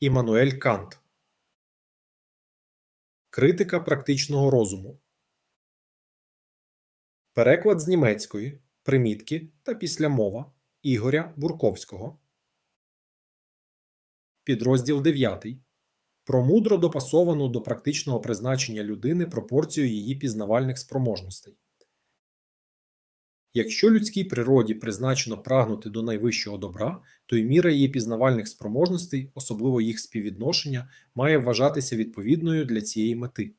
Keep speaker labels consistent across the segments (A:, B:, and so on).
A: Іммануель Кант. Критика практичного розуму. Переклад з німецької Примітки та післямова Ігоря Бурковського. Підрозділ 9 Про мудро допасовану до практичного призначення людини пропорцію її пізнавальних спроможностей. Якщо людській природі призначено прагнути до найвищого добра, то й міра її пізнавальних спроможностей, особливо їх співвідношення, має вважатися відповідною для цієї мети.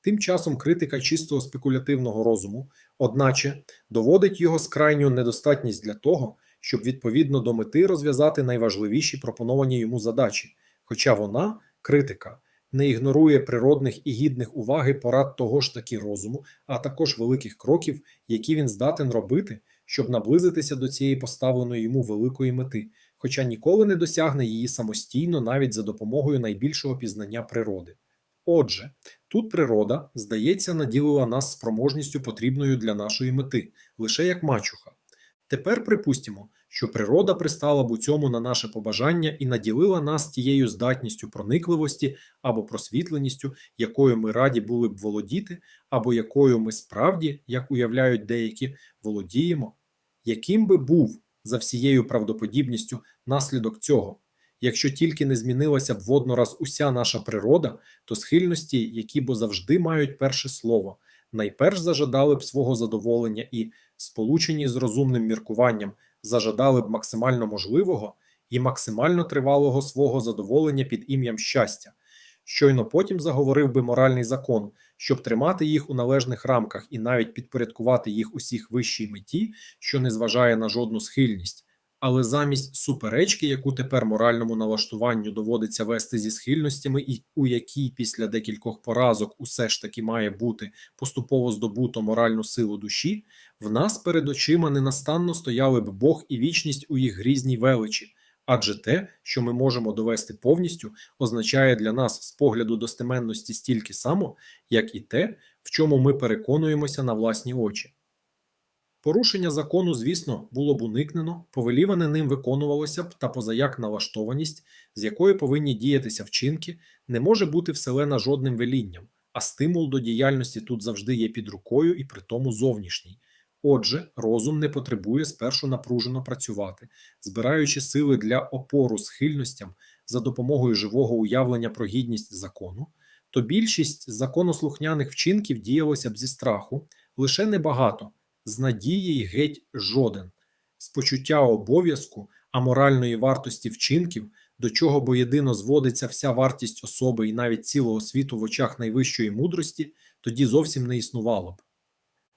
A: Тим часом критика чистого спекулятивного розуму, одначе, доводить його скрайню недостатність для того, щоб відповідно до мети розв'язати найважливіші пропоновані йому задачі, хоча вона, критика, не ігнорує природних і гідних уваги порад того ж таки розуму, а також великих кроків, які він здатен робити, щоб наблизитися до цієї поставленої йому великої мети, хоча ніколи не досягне її самостійно навіть за допомогою найбільшого пізнання природи. Отже, тут природа, здається, наділила нас спроможністю потрібною для нашої мети, лише як мачуха. Тепер припустимо, що природа пристала б у цьому на наше побажання і наділила нас тією здатністю проникливості або просвітленістю, якою ми раді були б володіти, або якою ми справді, як уявляють деякі, володіємо, яким би був за всією правдоподібністю наслідок цього. Якщо тільки не змінилася б воднораз уся наша природа, то схильності, які бо завжди мають перше слово, найперш зажадали б свого задоволення і, сполучені з розумним міркуванням, зажадали б максимально можливого і максимально тривалого свого задоволення під ім'ям щастя. Щойно потім заговорив би моральний закон, щоб тримати їх у належних рамках і навіть підпорядкувати їх усіх вищій меті, що не зважає на жодну схильність. Але замість суперечки, яку тепер моральному налаштуванню доводиться вести зі схильностями, і у якій після декількох поразок усе ж таки має бути поступово здобуто моральну силу душі, в нас перед очима ненастанно стояли б Бог і вічність у їх грізній величі, адже те, що ми можемо довести повністю, означає для нас з погляду достеменності стільки само, як і те, в чому ми переконуємося на власні очі. Порушення закону, звісно, було б уникнено, повеліване ним виконувалося б та позаяк налаштованість, з якою повинні діятися вчинки, не може бути вселена жодним велінням, а стимул до діяльності тут завжди є під рукою і при тому зовнішній. Отже, розум не потребує спершу напружено працювати, збираючи сили для опору схильностям за допомогою живого уявлення про гідність закону, то більшість законослухняних вчинків діялося б зі страху, лише небагато з надії й геть жоден, з почуття обов'язку, а моральної вартості вчинків, до чого бо єдино зводиться вся вартість особи і навіть цілого світу в очах найвищої мудрості, тоді зовсім не існувало б.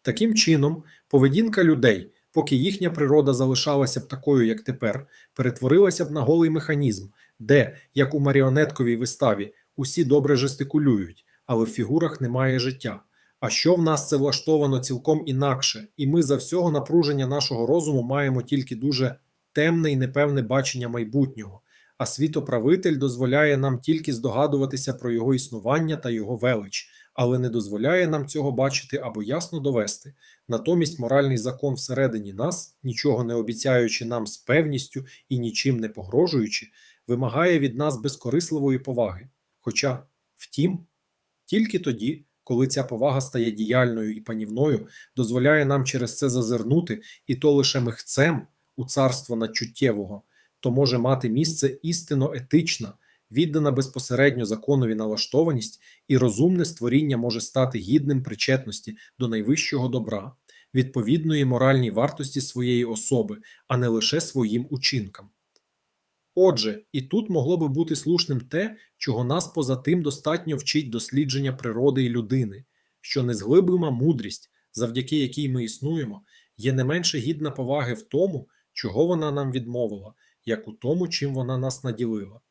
A: Таким чином, поведінка людей, поки їхня природа залишалася б такою, як тепер, перетворилася б на голий механізм, де, як у маріонетковій виставі, усі добре жестикулюють, але в фігурах немає життя. А що в нас це влаштовано цілком інакше, і ми за всього напруження нашого розуму маємо тільки дуже темне і непевне бачення майбутнього, а світоправитель дозволяє нам тільки здогадуватися про його існування та його велич, але не дозволяє нам цього бачити або ясно довести. Натомість моральний закон всередині нас, нічого не обіцяючи нам з певністю і нічим не погрожуючи, вимагає від нас безкорисливої поваги. Хоча, втім, тільки тоді коли ця повага стає діяльною і панівною, дозволяє нам через це зазирнути, і то лише михцем у царство надчуттєвого, то може мати місце істинно етична, віддана безпосередньо законові налаштованість, і розумне створіння може стати гідним причетності до найвищого добра, відповідної моральній вартості своєї особи, а не лише своїм учинкам. Отже, і тут могло би бути слушним те, чого нас поза тим достатньо вчить дослідження природи і людини, що незглиблима мудрість, завдяки якій ми існуємо, є не менше гідна поваги в тому, чого вона нам відмовила, як у тому, чим вона нас наділила.